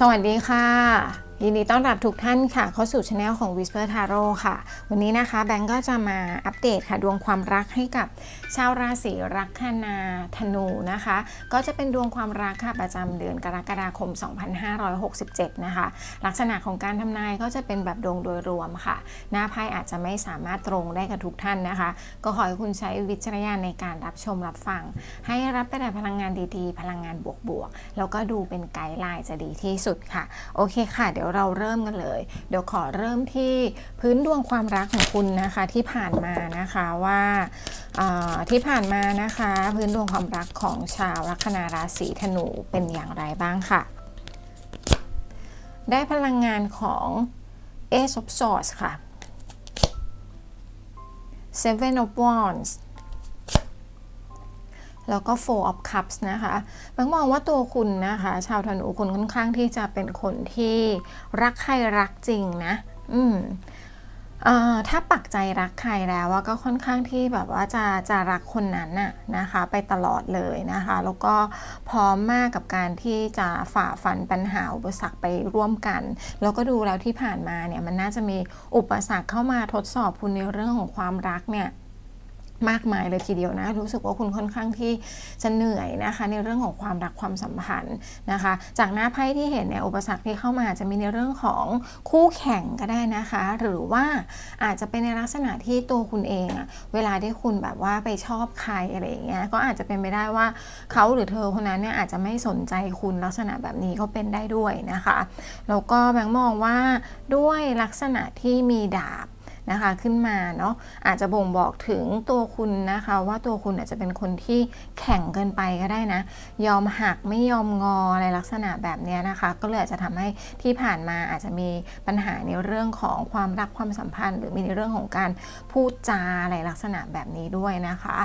สวัสดีค่ะ ยินดีต้อนรับทุกท่านค่ะ เข้าสู่ช anel ของ Whisper Tarot ค่ะ วันนี้นะคะ แบงก์ก็จะมาอัปเดตค่ะ ดวงความรักให้กับ ชาวราศีลัคนาธนูนะคะ ก็จะเป็นดวงความรักค่ะประจำเดือนกรกฎาคม 2567 นะคะ ลักษณะของการทำนายก็จะเป็นแบบดวงโดยรวมค่ะ หน้าไพ่อาจจะไม่สามารถตรงได้กับทุกท่านนะคะ ก็ขอให้คุณใช้วิจารณญาณในการรับชมรับฟัง ให้รับไปแต่พลังงานดีๆ พลังงานบวกๆ แล้วก็ดูเป็นไกด์ไลน์จะดีที่สุดค่ะ โอเคค่ะ เดี๋ยวเราเริ่มกันเลย เดี๋ยวขอเริ่มที่พื้นดวงความรักของคุณนะคะที่ผ่านมานะคะว่าอ่าที่ผ่านมานะคะ พื้นดวงความรักของชาวลัคนาราศีธนูเป็นอย่างไรบ้างค่ะ ได้พลังงานของ Ace of Swords ค่ะ Seven of Wands แล้วก็ Four of Cups นะคะบางมองว่าตัวคุณนะคะ ชาวธนูคุณค่อนข้างที่จะเป็นคนที่รักใครรักจริงนะ อืมเอ่อ ถ้าปักใจรักใครแล้วว่าก็ค่อนข้างที่แบบว่าจะจะรักคนนั้นน่ะนะคะไปตลอดเลยนะคะ แล้วก็พร้อมมากกับการที่จะฝ่าฟันปัญหาอุปสรรคไปร่วมกัน แล้วก็ดูแล้วที่ผ่านมาเนี่ยมันน่าจะมีอุปสรรคเข้ามาทดสอบคุณในเรื่องของความรักเนี่ย มากมายเลยทีเดียวนะ รู้สึกว่าคุณค่อนข้างที่จะเหนื่อยนะคะ ในเรื่องของความรักความสัมพันธ์นะคะ จากหน้าไพ่ที่เห็นเนี่ยอุปสรรคที่เข้ามาจะมีในเรื่องของคู่แข่งก็ได้นะคะ หรือว่าอาจจะเป็นในลักษณะที่ตัวคุณเองเวลาที่คุณแบบว่าไปชอบใครอะไรอย่างเงี้ยก็อาจจะเป็นไปได้ว่าเขาหรือเธอคนนั้นเนี่ยอาจจะไม่สนใจคุณลักษณะแบบนี้ก็เป็นได้ด้วยนะคะแล้วก็แบงค์มองว่าด้วยลักษณะที่มีดาบ นะคะขึ้นมาเนาะอาจจะบ่งบอกถึงตัวคุณนะคะ ว่าตัวคุณอาจจะเป็นคนที่แข็งเกินไปก็ได้นะ ยอมหักไม่ยอมงออะไรลักษณะแบบนี้นะคะ ก็เลยอาจจะทำให้ที่ผ่านมาอาจจะมีปัญหาในเรื่องของความรักความสัมพันธ์ หรือมีในเรื่องของการพูดจาอะไรลักษณะแบบนี้ด้วยนะคะ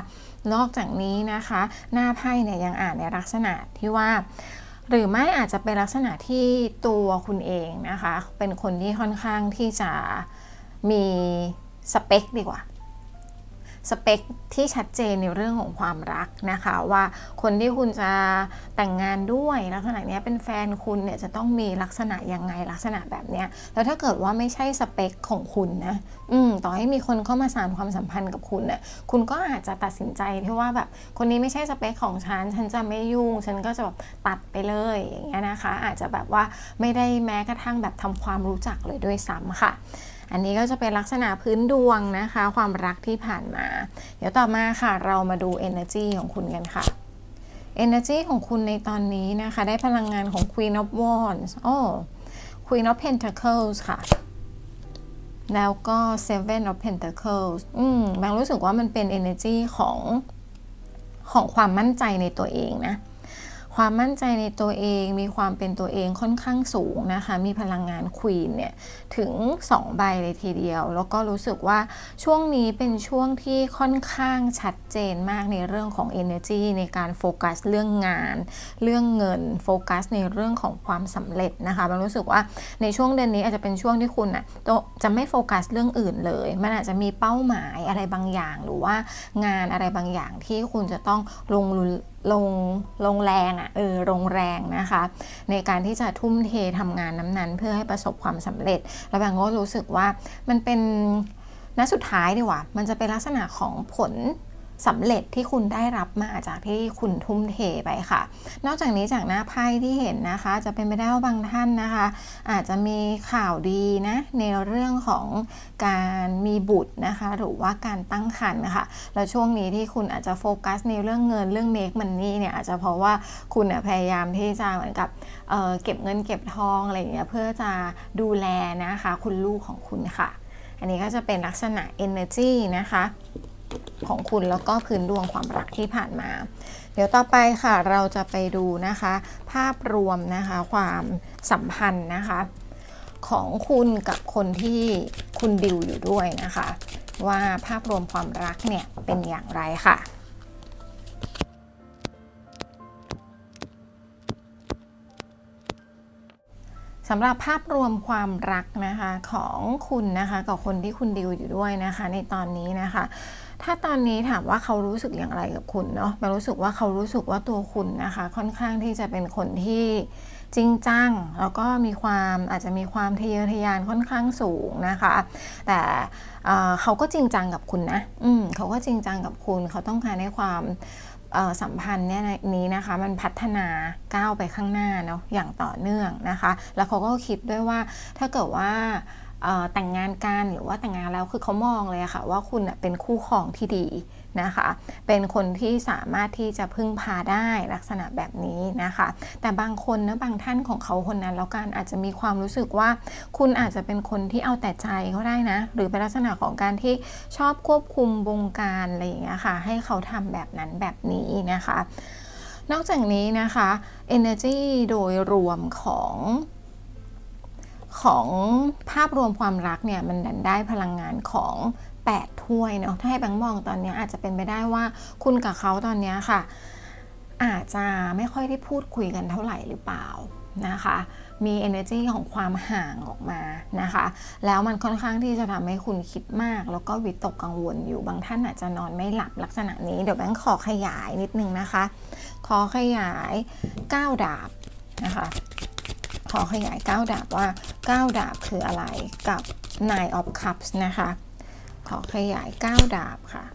นอกจากนี้นะคะ หน้าไพ่เนี่ยยังอ่านในลักษณะที่ว่าหรือไม่อาจจะเป็นลักษณะที่ตัวคุณเองนะคะ เป็นคนที่ค่อนข้างที่จะ มีสเปคดีกว่าสเปคที่ชัดเจนในเรื่องของความรักนะคะว่าคนที่คุณจะแต่งงานด้วยลักษณะนี้เป็นแฟนคุณเนี่ยจะต้องมีลักษณะยังไงลักษณะแบบเนี้ยแล้วถ้าเกิดว่าไม่ใช่สเปคของคุณนะอืมต่อให้มีคนเข้ามาสานความสัมพันธ์กับคุณเนี่ยคุณก็อาจจะตัดสินใจที่ว่าแบบคนนี้ไม่ใช่สเปคของฉันฉันจะไม่ยุ่ง ฉันก็จะแบบตัดไปเลยอย่างเงี้ยนะคะ อาจจะแบบว่าไม่ได้แม้กระทั่งแบบทำความรู้จักเลยด้วยซ้ำค่ะ อันนี้ก็จะเป็นลักษณะพื้นดวงนะคะ ความรักที่ผ่านมา เดี๋ยวต่อมาค่ะ เรามาดู energy ของคุณกันค่ะ energy ของคุณในตอนนี้นะคะ ได้พลังงานของ Queen of Wands โอ้ Queen of Pentacles ค่ะ แล้วก็ Seven of Pentacles อืมบางรู้สึกว่ามันเป็น energy ของของความมั่นใจในตัวเองนะ ความมั่นใจในตัวเองมีความเป็นตัวเองค่อนข้างสูงนะคะ มีพลังงานควีนเนี่ยถึง 2 ใบเลยทีเดียว แล้วก็รู้สึกว่าช่วงนี้เป็นช่วงที่ค่อนข้างชัดเจนมากในเรื่องของ energy ในการโฟกัสเรื่องงาน เรื่องเงินโฟกัสในเรื่องของความสำเร็จนะคะบางรู้สึกว่าในช่วงเดือนนี้อาจจะเป็นช่วงที่คุณอะจะไม่โฟกัสเรื่องอื่นเลย มันอาจจะมีเป้าหมายอะไรบางอย่าง หรือว่างานอะไรบางอย่างที่คุณจะต้องลง ลงลงแรงอะ่ะเออลงแรงนะคะ ในการที่จะทุ่มเททำงานนั้นๆ เพื่อให้ประสบความสำเร็จ แล้วแบงก็รู้สึกว่ามันเป็นนัดสุดท้ายดีกว่า มันจะเป็นลักษณะของผล สำเร็จที่คุณได้รับมาจากที่คุณทุ่มเทไปค่ะ นอกจากนี้จากหน้าไพ่ที่เห็นนะคะ จะเป็นไปได้ว่าบางท่านนะคะ อาจจะมีข่าวดีนะในเรื่องของการมีบุตรนะคะ หรือว่าการตั้งครรภ์นะคะแล้วช่วงนี้ที่คุณอาจจะโฟกัสในเรื่องเงินเรื่องเมคมันนี่เนี่ยอาจจะเพราะว่าคุณพยายามที่จะเหมือนกับเเก็บเงินเก็บทองอะไรอย่างเงี้ยเพื่อจะดูแลนะคะ คุณลูกของคุณค่ะ อันนี้ก็จะเป็นลักษณะ energy นะคะ ของคุณแล้วก็พื้นดวงความรักที่ผ่านมา เดี๋ยวต่อไปค่ะเราจะไปดูนะคะ ภาพรวมนะคะความสัมพันธ์นะคะ ของคุณกับคนที่คุณดิวอยู่ด้วยนะคะ ว่าภาพรวมความรักเนี่ยเป็นอย่างไรค่ะสำหรับภาพรวมความรักนะคะของคุณนะคะกับคนที่คุณดิวอยู่ด้วยนะคะ ในตอนนี้นะคะ ถ้าตอนนี้ถามว่าเขารู้สึกอย่างไรกับคุณเนาะมารู้สึกว่าเขารู้สึกว่าตัวคุณนะคะ ค่อนข้างที่จะเป็นคนที่จริงจัง แล้วก็มีความอาจจะมีความทะเยอทะยานค่อนข้างสูงนะคะ แต่เขาก็จริงจังกับคุณนะอืมเขาก็จริงจังกับคุณ เขาต้องการให้ความสัมพันธ์เนี่ยนี้นะคะมันพัฒนาก้าวไปข้างหน้าเนาะอย่างต่อเนื่องนะคะ แล้วเขาก็คิดด้วยว่าถ้าเกิดว่า แต่งงานกันหรือว่าแต่งงานแล้วคือเขามองเลยค่ะ ว่าคุณเป็นคู่ครองที่ดีนะคะ เป็นคนที่สามารถที่จะพึ่งพาได้ลักษณะแบบนี้นะคะ แต่บางคนนะบางท่านของเขาคนนั้นแล้วกันอาจจะมีความรู้สึกว่า คุณอาจจะเป็นคนที่เอาแต่ใจเขาได้นะ หรือเป็นลักษณะของการที่ชอบควบคุมวงการอะไรอย่างเงี้ยค่ะ ให้เขาทำแบบนั้นแบบนี้นะคะ นอกจากนี้นะคะ energy โดยรวมของ ของภาพรวมความรักเนี่ยมันดันได้พลังงานของ8ถ้วยเนาะถ้าให้แบงค์มองตอนนี้อาจจะเป็นไปได้ว่าคุณกับเขาตอนนี้ค่ะ อาจจะไม่ค่อยได้พูดคุยกันเท่าไหร่หรือเปล่านะคะ มี energy ของความห่างออกมานะคะ แล้วมันค่อนข้างที่จะทำให้คุณคิดมาก แล้วก็วิตกกังวลอยู่บางท่านอาจจะนอนไม่หลับลักษณะนี้ เดี๋ยวแบงค์ขอขยายนิดนึงนะคะ ขอขยาย 9 ดาบนะคะ ขอขยาย9ดาบว่า 9 ดาบคืออะไรกับ Nine of Cups นะคะ ขอขยาย 9 ดาบค่ะ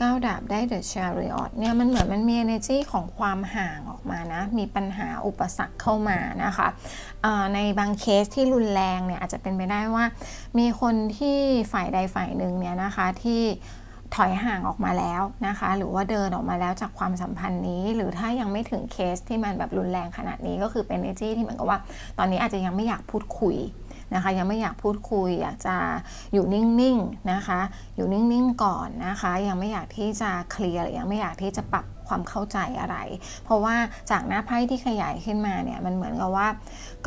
9 ดาบได้ The Chariot เนี่ยมันเหมือนมันมี energy ของความห่างออกมานะ มีปัญหาอุปสรรคเข้ามานะคะในบางเคสที่รุนแรงเนี่ยอาจจะเป็นไปได้ว่า มีคนที่ฝ่ายใดฝ่ายหนึ่งเนี่ยนะคะที่ ถอยห่างออกมาแล้วนะคะ หรือว่าเดินออกมาแล้วจากความสัมพันธ์นี้ หรือถ้ายังไม่ถึงเคสที่มันแบบรุนแรงขนาดนี้ก็คือเป็นเอจี้ที่เหมือนกับว่า ตอนนี้อาจจะยังไม่อยากพูดคุยนะคะ ยังไม่อยากพูดคุย อยากจะอยู่นิ่งๆนะคะ อยู่นิ่งๆก่อนนะคะ ยังไม่อยากที่จะเคลียร์ยังไม่อยากที่จะปรับ ความเข้าใจอะไร เพราะว่าจากหน้าไพ่ที่ขยายขึ้นมาเนี่ยมันเหมือนกับว่า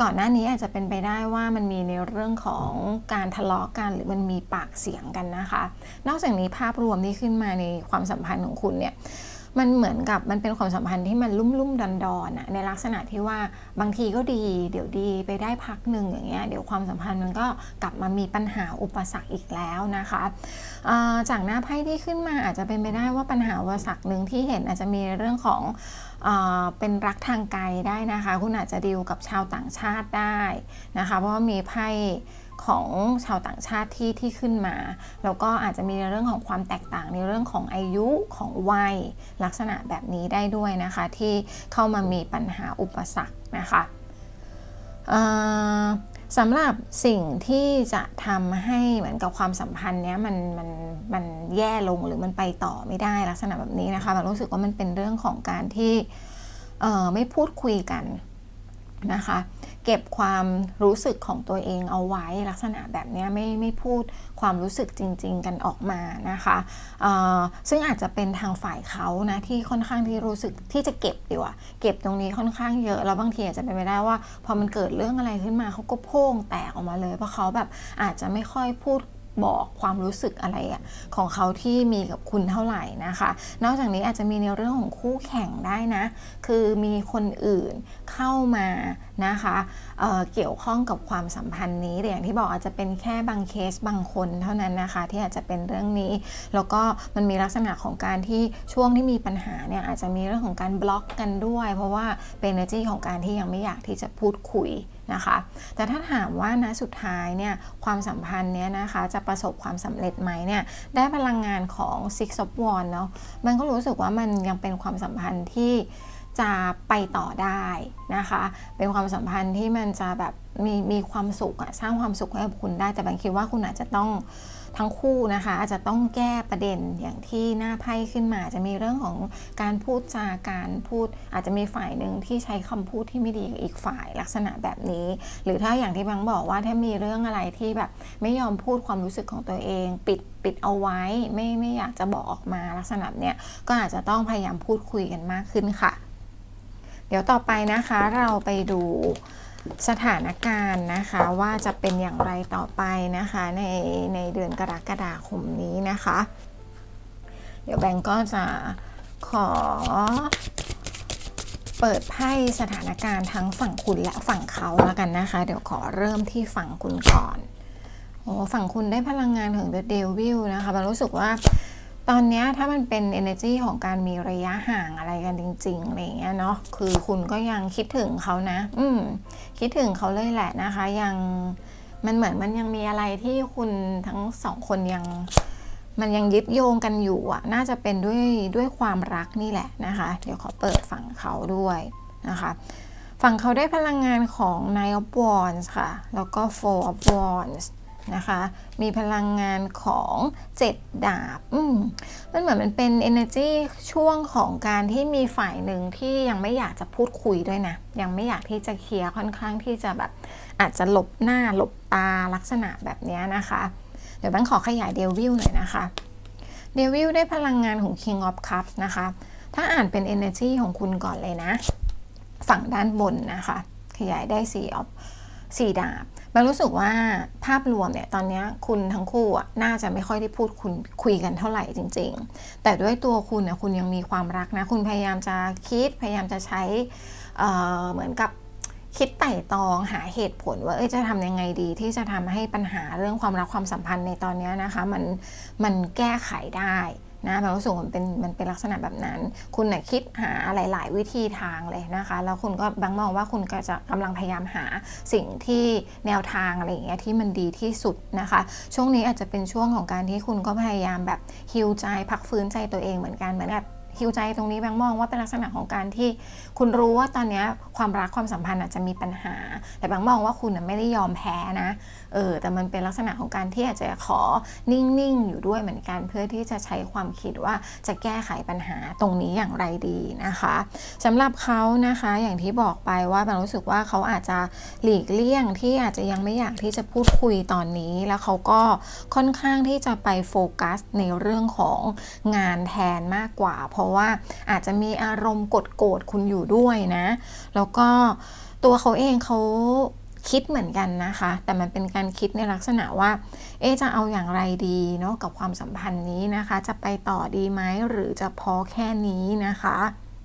ก่อนหน้านี้อาจจะเป็นไปได้ว่ามันมีในเรื่องของการทะเลาะกัน หรือมันมีปากเสียงกันนะคะ นอกจากนี้ภาพรวมที่ขึ้นมาในความสัมพันธ์ของคุณเนี่ย มันเหมือนกับมันเป็นความสัมพันธ์ที่มันลุ่มลุ่มดอนดอนอะในลักษณะที่ว่าบางทีก็ดี เดี๋ยวดีไปได้พักหนึ่งอย่างเงี้ยเดี๋ยวความสัมพันธ์มันก็กลับมามีปัญหาอุปสรรคอีกแล้วนะคะจากหน้าไพ่ที่ขึ้นมาอาจจะเป็นไปได้ว่าปัญหาอุปสรรคหนึ่งที่เห็นอาจจะมีเรื่องของเออเป็นรักทางไกลได้นะคะ คุณอาจจะดีลกับชาวต่างชาติได้นะคะ เพราะว่ามีไพ่ ของชาวต่างชาติที่ที่ขึ้นมา แล้วก็อาจจะมีในเรื่องของความแตกต่างในเรื่องของอายุของวัยลักษณะแบบนี้ได้ด้วยนะคะ ที่เข้ามามีปัญหาอุปสรรคนะคะสำหรับสิ่งที่จะทำให้เหมือนกับความสัมพันธ์เนี้ยมันมันมันแย่ลงหรือมันไปต่อไม่ได้ลักษณะแบบนี้นะคะเรารู้สึกว่ามันเป็นเรื่องของการที่ไม่พูดคุยกัน นะคะ เก็บความรู้สึกของตัวเองเอาไว้ลักษณะแบบนี้ไม่ไม่พูดความรู้สึกจริง ๆ กันออกมานะคะซึ่งอาจจะเป็นทางฝ่ายเขานะที่ค่อนข้างที่รู้สึกที่จะเก็บดีกว่าเก็บตรงนี้ค่อนข้างเยอะแล้วบางทีอาจจะเป็นไปได้ว่า พอมันเกิดเรื่องอะไรขึ้นมาเขาก็โพ่งแตกออกมาเลยเพราะเขาแบบอาจจะไม่ค่อยพูด บอกความรู้สึกอะไรอะของเขาที่มีกับคุณเท่าไหร่นะคะ นอกจากนี้อาจจะมีในเรื่องของคู่แข่งได้นะ คือมีคนอื่นเข้ามานะคะเเกี่ยวข้องกับความสัมพันธ์นี้แต่อย่างที่บอกอาจจะเป็นแค่บางเคสบางคนเท่านั้นนะคะที่อาจจะเป็นเรื่องนี้ แล้วก็มันมีลักษณะของการที่ช่วงที่มีปัญหาเนี่ยอาจจะมีเรื่องของการบล็อกกันด้วย เพราะว่าเป็น energy ของการที่ยังไม่อยากที่จะพูดคุย นะคะ แต่ถ้าถามว่านะสุดท้ายเนี่ยความสัมพันธ์เนี้ยนะคะจะประสบความสำเร็จไหมเนี่ยได้พลังงานของ Six of Wands เนาะมันก็รู้สึกว่ามันยังเป็นความสัมพันธ์ที่จะไปต่อได้นะคะ เป็นความสัมพันธ์ที่มันจะแบบมีมีความสุขอะสร้างความสุขให้กับคุณได้ แต่บางคิดว่าคุณอาจจะต้อง ทั้งคู่นะคะ อาจจะต้องแก้ประเด็นอย่างที่หน้าไพ่ขึ้นมา จะมีเรื่องของการพูดจาการพูด อาจจะมีฝ่ายหนึ่งที่ใช้คำพูดที่ไม่ดีกับอีกฝ่ายลักษณะแบบนี้ หรือถ้าอย่างที่บังบอกว่าถ้ามีเรื่องอะไรที่แบบไม่ยอมพูดความรู้สึกของตัวเอง ปิดปิดเอาไว้ไม่ไม่อยากจะบอกออกมาลักษณะเนี้ยก็อาจจะต้องพยายามพูดคุยกันมากขึ้นค่ะ เดี๋ยวต่อไปนะคะเราไปดู สถานการณ์นะคะว่าจะเป็นอย่างไรต่อไปนะคะในในเดือนกรกฎาคมนี้นะคะ เดี๋ยวแบงก์ก็จะขอเปิดไพ่สถานการณ์ทั้งฝั่งคุณและฝั่งเขาแล้วกันนะคะ เดี๋ยวขอเริ่มที่ฝั่งคุณก่อนโอ้ฝั่งคุณได้พลังงานถึง The Devil นะคะมันรู้สึกว่า ตอนนี้ถ้ามันเป็น energy ของการมีระยะห่างอะไรกันจริงๆอะไรอย่างเงี้ยเนาะคือคุณก็ยังคิดถึงเขานะ อืมคิดถึงเขาเลยแหละนะคะ ยังมันเหมือนมันยังมีอะไรที่คุณทั้งสองคนยังมันยังยึดโยงกันอยู่อะน่าจะเป็นด้วยด้วยความรักนี่แหละนะคะ เดี๋ยวขอเปิดฝั่งเขาด้วยนะคะ ฝั่งเขาได้พลังงานของ Nine of Wands ค่ะ แล้วก็ Four of Wands นะคะ มีพลังงานของ 7 ดาบมมันเหมือนมันเป็น energy ช่วงของการที่มีฝ่ายหนึ่งที่ยังไม่อยากจะพูดคุยด้วยนะ ยังไม่อยากที่จะเคลียร์ค่อนข้างที่จะแบบอาจจะหลบหน้าหลบตาลักษณะแบบนี้นะคะ เดี๋ยวแบงค์ขอขยายเดวิลหน่อยนะคะเดวิลได้พลังงานของ King of Cups นะคะ ถ้าอ่านเป็น energy ของคุณก่อนเลยนะ ฝั่งด้านบนนะคะ ขยายได้ 4 of 4ดาบมันรู้สึกว่าภาพรวมเนี่ยตอนนี้คุณทั้งคู่น่าจะไม่ค่อยได้พูดคุณคุยกันเท่าไหร่จริง ๆ แต่ด้วยตัวคุณนะคุณยังมีความรักนะ คุณพยายามจะคิดพยายามจะใช้เเหมือนกับคิดไต่ตองหาเหตุผลว่าเอ้ยจะทำยังไงดีที่จะทำให้ปัญหาเรื่องความรักความสัมพันธ์ในตอนนี้นะคะ มันมันแก้ไขได้ นะมันรู้สึกมันเป็นมันเป็นลักษณะแบบนั้น คุณเนี่ยคิดหาหลาย ๆ วิธีทางเลยนะคะ แล้วคุณก็บางมองว่าคุณก็จะกำลังพยายามหาสิ่งที่แนวทางอะไรอย่างเงี้ยที่มันดีที่สุดนะคะ ช่วงนี้อาจจะเป็นช่วงของการที่คุณก็พยายามแบบฮิวใจพักฟื้นใจตัวเองเหมือนกันเหมือนกับ ฮิวใจตรงนี้แบงค์มองว่าเป็นลักษณะของการที่ คุณรู้ว่าตอนนี้ความรักความสัมพันธ์อาจจะมีปัญหา แต่แบงค์มองว่าคุณไม่ได้ยอมแพ้นะเออแต่มันเป็นลักษณะของการที่อาจจะขอนิ่งๆอยู่ด้วยเหมือนกันเพื่อที่จะใช้ความคิดว่าจะแก้ไขปัญหาตรงนี้อย่างไรดีนะคะสำหรับเขานะคะอย่างที่บอกไปว่าแบงรู้สึกว่าเขาอาจจะหลีกเลี่ยงที่อาจจะยังไม่อยากที่จะพูดคุยตอนนี้ แล้วเขาก็ค่อนข้างที่จะไปโฟกัสในเรื่องของงานแทนมากกว่าเพราะว่าอาจจะมีอารมณ์กดโกรธคุณอยู่ด้วยนะ แล้วก็ตัวเขาเองเขาคิดเหมือนกันนะคะ แต่มันเป็นการคิดในลักษณะว่า เอ๊จะเอาอย่างไรดีเนาะกับความสัมพันธ์นี้นะคะ จะไปต่อดีไหมหรือจะพอแค่นี้นะคะ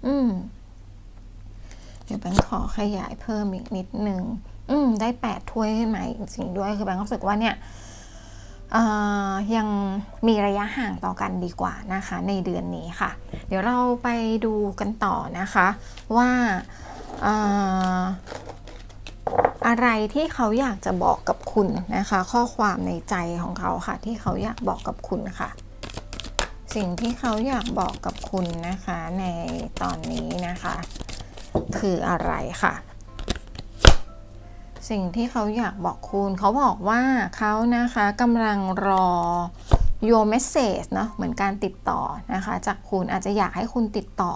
อืมเดี๋ยวแบงค์ขอขยายเพิ่มอีกนิดนึงอืมได้แปดถ้วยขึ้นมาจริงด้วยคือแบงค์รู้สึกว่าเนี่ยยังมีระยะห่างต่อกันดีกว่านะคะ ในเดือนนี้ค่ะ เดี๋ยวเราไปดูกันต่อนะคะว่าอะไรที่เขาอยากจะบอกกับคุณนะคะ ข้อความในใจของเขาค่ะ ที่เขาอยากบอกกับคุณค่ะ สิ่งที่เขาอยากบอกกับคุณนะคะ ในตอนนี้นะคะ คืออะไรค่ะ สิ่งที่เขาอยากบอกคุณ เขาบอกว่าเขานะคะกำลังรอ your message เนาะเหมือนการติดต่อนะคะ จากคุณอาจจะอยากให้คุณติดต่อ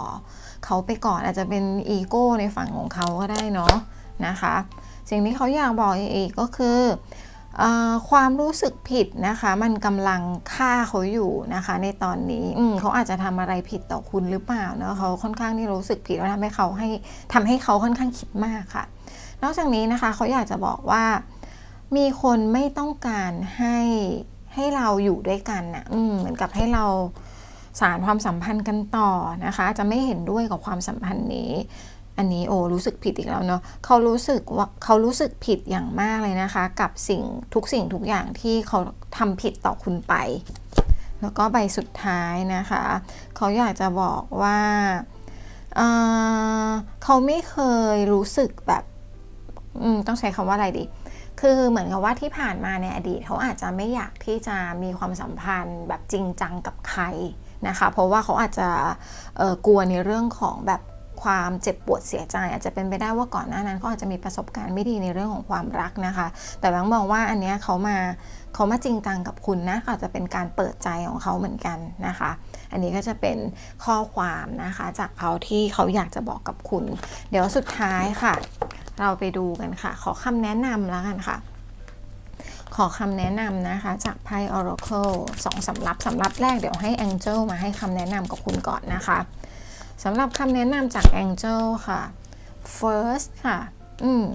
เขาไปก่อนอาจจะเป็นอีโก้ในฝั่งของเขาก็ได้เนาะนะคะ สิ่งที่เขาอยากบอกอีกก็คืออความรู้สึกผิดนะคะ มันกำลังฆ่าเขาอยู่นะคะ ในตอนนี้เขาอาจจะทำอะไรผิดต่อคุณหรือเปล่าเนาะเขาค่อนข้างที่รู้สึกผิดแล้วทำให้เขาให้ทำให้เขาค่อนข้างคิดมากค่ะ นอกจากนี้นะคะเขาอยากจะบอกว่า มีคนไม่ต้องการให้ ให้เราอยู่ด้วยกันนะ่ะเหมือนกับให้เราสารความสัมพันธ์กันต่อนะคะ จะไม่เห็นด้วยกับความสัมพันธ์นี้ อันนี้โอ้รู้สึกผิดอีกแล้วเนาะเขารู้สึกว่าเขารู้สึกผิดอย่างมากเลยนะคะ กับสิ่งทุกสิ่งทุกอย่างที่เขาทำผิดต่อคุณไป แล้วก็ใบสุดท้ายนะคะ เขาอยากจะบอกว่าเเขาไม่เคยรู้สึกแบบต้องใช้คำว่าอะไรดี คือเหมือนกับว่าที่ผ่านมาในอดีตเขาอาจจะไม่อยากที่จะมีความสัมพันธ์แบบจริงจังกับใครนะคะ เพราะว่าเขาอาจจะกลัวในเรื่องของแบบความเจ็บปวดเสียใจอาจจะเป็นไปได้ว่าก่อนหน้านั้นเขาอาจจะมีประสบการณ์ไม่ดีในเรื่องของความรักนะคะ แต่บางมองว่าอันนี้เขามาเขามาจริงจังกับคุณนะอาจจะเป็นการเปิดใจของเขาเหมือนกันนะคะ อันนี้ก็จะเป็นข้อความนะคะจากเขาที่เขาอยากจะบอกกับคุณ เดี๋ยวสุดท้ายค่ะ เราไปดูกันค่ะ ขอคำแนะนำแล้วกันค่ะ ขอคำแนะนำนะคะ จากไพ่ Oracle สองสำรับสำรับแรกเดี๋ยวให้ Angel มาให้คำแนะนำกับคุณก่อนนะคะสำหรับคำแนะนำจาก Angel ค่ะ first ค่ะ อืม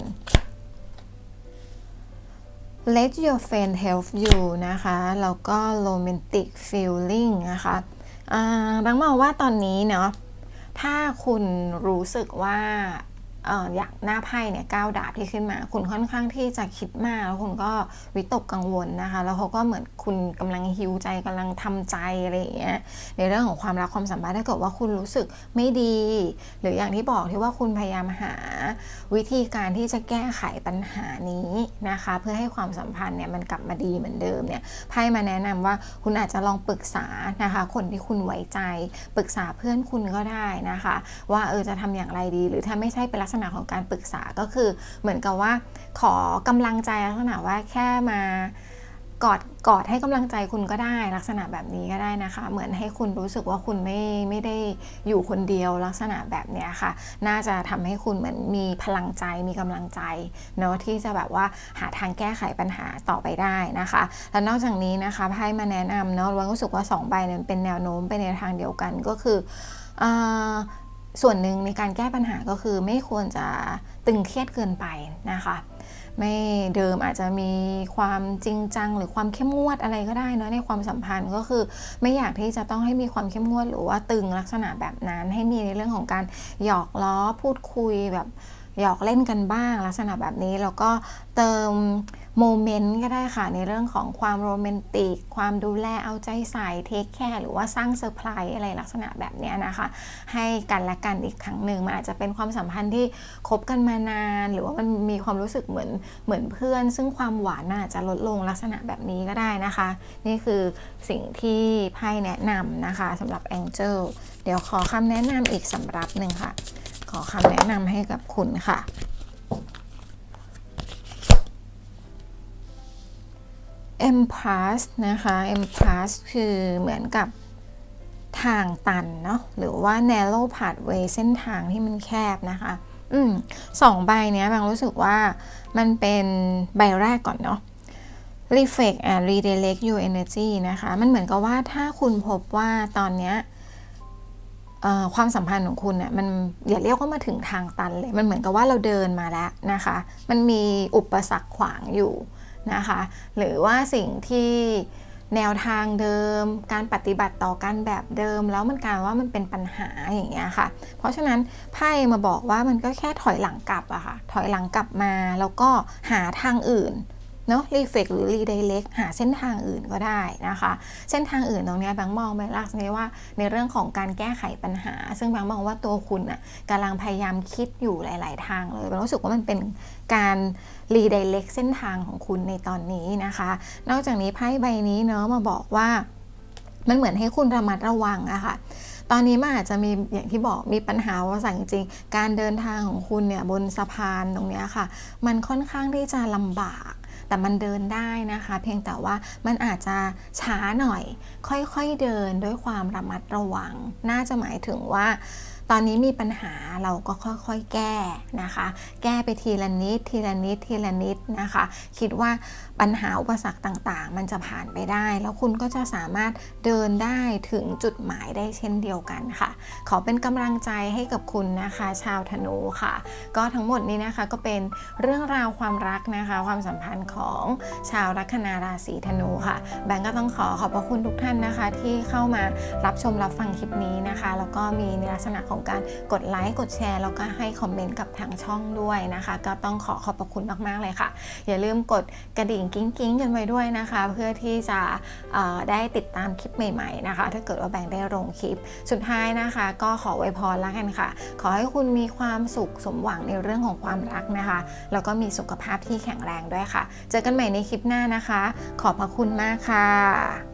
let your friend help you นะคะ แล้วก็ romantic feeling นะคะบางมองว่าตอนนี้เนาะ ถ้าคุณรู้สึกว่า อย่างหน้าไพ่เนี่ยก้าวดาบที่ขึ้นมา คุณค่อนข้างที่จะคิดมากแล้วคุณก็วิตกกังวลนะคะ แล้วเขาก็เหมือนคุณกำลังฮิวใจกำลังทำใจอะไรอย่างเงี้ยในเรื่องของความรักความสัมพันธ์ถ้าเกิดว่าคุณรู้สึกไม่ดี หรืออย่างที่บอกที่ว่าคุณพยายามหาวิธีการที่จะแก้ไขปัญหานี้นะคะ เพื่อให้ความสัมพันธ์เนี่ยมันกลับมาดีเหมือนเดิมเนี่ยไพ่มาแนะนำว่าคุณอาจจะลองปรึกษานะคะ คนที่คุณไว้ใจ ปรึกษาเพื่อนคุณก็ได้นะคะ ว่าเออจะทำอย่างไรดี หรือถ้าไม่ใช่เป็นลักษณะของการปรึกษาก็คือเหมือนกับว่าขอกำลังใจลักษณะว่าแค่มากอดกอดให้กำลังใจคุณก็ได้ลักษณะแบบนี้ก็ได้นะคะ เหมือนให้คุณรู้สึกว่าคุณไม่ไม่ได้อยู่คนเดียวลักษณะแบบเนี้ยค่ะ น่าจะทำให้คุณเหมือนมีพลังใจมีกำลังใจเนาะที่จะแบบว่าหาทางแก้ไขปัญหาต่อไปได้นะคะ และนอกจากนี้นะคะไพ่มาแนะนำเนาะวันรู้สึกว่า2ใบเนี่ยเป็นแนวโน้มไปในทางเดียวกันก็คืออ ส่วนหนึ่งในการแก้ปัญหาก็คือไม่ควรจะตึงเครียดเกินไปนะคะไม่เดิมอาจจะมีความจริงจัง หรือความเข้มงวดอะไรก็ได้เนอะในความสัมพันธ์ก็คือไม่อยากที่จะต้องให้มีความเข้มงวด หรือว่าตึงลักษณะแบบนั้น ให้มีในเรื่องของการหยอกล้อพูดคุยแบบหยอกเล่นกันบ้างลักษณะแบบนี้แล้วก็เติม โมเมนต์ก็ได้ค่ะ ในเรื่องของความโรแมนติก ความดูแลเอาใจใส่เทคแคร์หรือว่าสร้างเซอร์ไพรส์อะไรลักษณะแบบนี้นะคะ ให้กันและกันอีกครั้งหนึ่งมันอาจจะเป็นความสัมพันธ์ที่คบกันมานาน หรือว่ามันมีความรู้สึกเหมือนเหมือนเพื่อน ซึ่งความหวานมันอาจจะลดลงลักษณะแบบนี้ก็ได้นะคะ นี่คือสิ่งที่ไพ่แนะนำนะคะสำหรับ Angel เดี๋ยวขอคำแนะนำอีกสำหรับหนึ่งค่ะ ขอคำแนะนำให้กับคุณค่ะ e m p a s นะคะ e m p a s คือเหมือนกับทางตันเนาะหรือว่า narrow pathway เส้นทางที่มันแคบนะคะ อืมสองใบเนี้ยบางรู้สึกว่ามันเป็นใบแรกก่อนเนาะ reflect and redirect your energy นะคะ มันเหมือนกับว่าถ้าคุณพบว่าตอนเนี้ยความสัมพันธ์ของคุณเนี่ยมันอย่าเรียกว่ามาถึงทางตันเลย มันเหมือนกับว่าเราเดินมาแล้วนะคะ มันมีอุปสรรคขวางอยู่ นะคะ หรือว่าสิ่งที่แนวทางเดิม การปฏิบัติต่อกันแบบเดิม แล้วมันกลายว่ามันเป็นปัญหาอย่างเงี้ยค่ะ เพราะฉะนั้นไพ่มาบอกว่ามันก็แค่ถอยหลังกลับอะค่ะ ถอยหลังกลับมาแล้วก็หาทางอื่น เนาะรีเฟกหรือรีไดเ c กหาเส้นทางอื่นก็ได้นะคะ เส้นทางอื่นตรงนี้แบงค์มองไปลักษณะว่าในเรื่องของการแก้ไขปัญหา ซึ่งแบงค์มองว่าตัวคุณน่ะกำลังพยายามคิดอยู่หลาย ๆ ทางเลยแบงค์รู้สึกว่ามันเป็นการรีไดเ c กเส้นทางของคุณในตอนนี้นะคะ นอกจากนี้ไพ่ใบนี้เนาะมาบอกว่ามันเหมือนให้คุณระมัดระวังอะค่ะตอนนี้มันอาจจะมีอย่างที่บอกมีปัญหาว่าสั่งจริง การเดินทางของคุณเนี่ยบนสะพานตรงนี้ค่ะ มันค่อนข้างที่จะลำบาก แต่มันเดินได้นะคะ เพียงแต่ว่ามันอาจจะช้าหน่อย ค่อยๆเดินด้วยความระมัดระวัง น่าจะหมายถึงว่า ตอนนี้มีปัญหาเราก็ค่อยๆแก้นะคะ แก้ไปทีละนิดทีละนิดทีละนิดนะคะ คิดว่าปัญหาอุปสรรคต่างๆ มันจะผ่านไปได้ แล้วคุณก็จะสามารถเดินได้ถึงจุดหมายได้เช่นเดียวกันค่ะ ขอเป็นกำลังใจให้กับคุณนะคะ ชาวธนูค่ะ ก็ทั้งหมดนี้นะคะก็เป็นเรื่องราวความรักนะคะ ความสัมพันธ์ของชาวลัคนาราศีธนูค่ะ แบงก์ก็ต้องขอขอบพระคุณทุกท่านนะคะ ที่เข้ามารับชมรับฟังคลิปนี้นะคะ แล้วก็มีในลักษณะของการกดไลค์กดแชร์แล้วก็ให้คอมเมนต์กับทางช่องด้วยนะคะ ก็ต้องขอขอบพระคุณมากๆเลยค่ะ อย่าลืมกดกระดิ่งกิ้งกิ้งกันไว้ด้วยนะคะ เพื่อที่จะได้ติดตามคลิปใหม่ๆนะคะ ถ้าเกิดว่าแบงค์ได้ลงคลิป สุดท้ายนะคะ ก็ขอไวพรแล้วกันค่ะ ขอให้คุณมีความสุขสมหวังในเรื่องของความรักนะคะ แล้วก็มีสุขภาพที่แข็งแรงด้วยค่ะ เจอกันใหม่ในคลิปหน้านะคะ ขอบพระคุณมากค่ะ